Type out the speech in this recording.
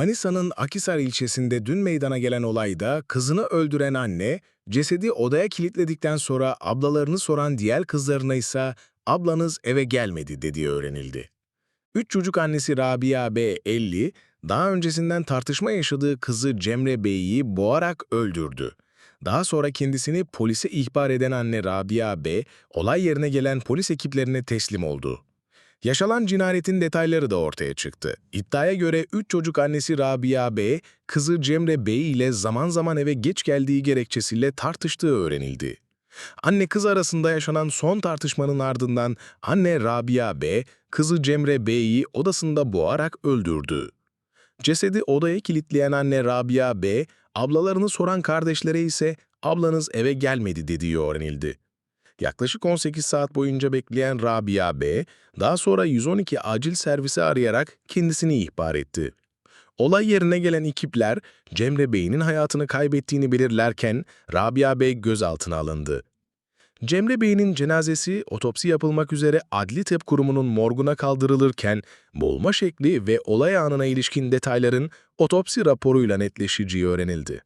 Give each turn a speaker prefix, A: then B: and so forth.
A: Manisa'nın Akisar ilçesinde dün meydana gelen olayda kızını öldüren anne, cesedi odaya kilitledikten sonra ablalarını soran diğer kızlarına ise ablanız eve gelmedi dediği öğrenildi. Üç çocuk annesi Rabia B. 50, daha öncesinden tartışma yaşadığı kızı Cemre Bey'i boğarak öldürdü. Daha sonra kendisini polise ihbar eden anne Rabia B. olay yerine gelen polis ekiplerine teslim oldu. Yaşanan cinayetin detayları da ortaya çıktı. İddiaya göre 3 çocuk annesi Rabia B, kızı Cemre Bey ile zaman zaman eve geç geldiği gerekçesiyle tartıştığı öğrenildi. Anne kız arasında yaşanan son tartışmanın ardından anne Rabia B, kızı Cemre Bey'i odasında boğarak öldürdü. Cesedi odaya kilitleyen anne Rabia B, ablalarını soran kardeşlere ise ablanız eve gelmedi dediği öğrenildi. Yaklaşık 18 saat boyunca bekleyen Rabia B, daha sonra 112 acil servisi arayarak kendisini ihbar etti. Olay yerine gelen ekipler Cemre Bey'in hayatını kaybettiğini belirlerken Rabia Bey gözaltına alındı. Cemre Bey'in cenazesi otopsi yapılmak üzere Adli Tıp Kurumu'nun morguna kaldırılırken boğulma şekli ve olay anına ilişkin detayların otopsi raporuyla netleşeceği öğrenildi.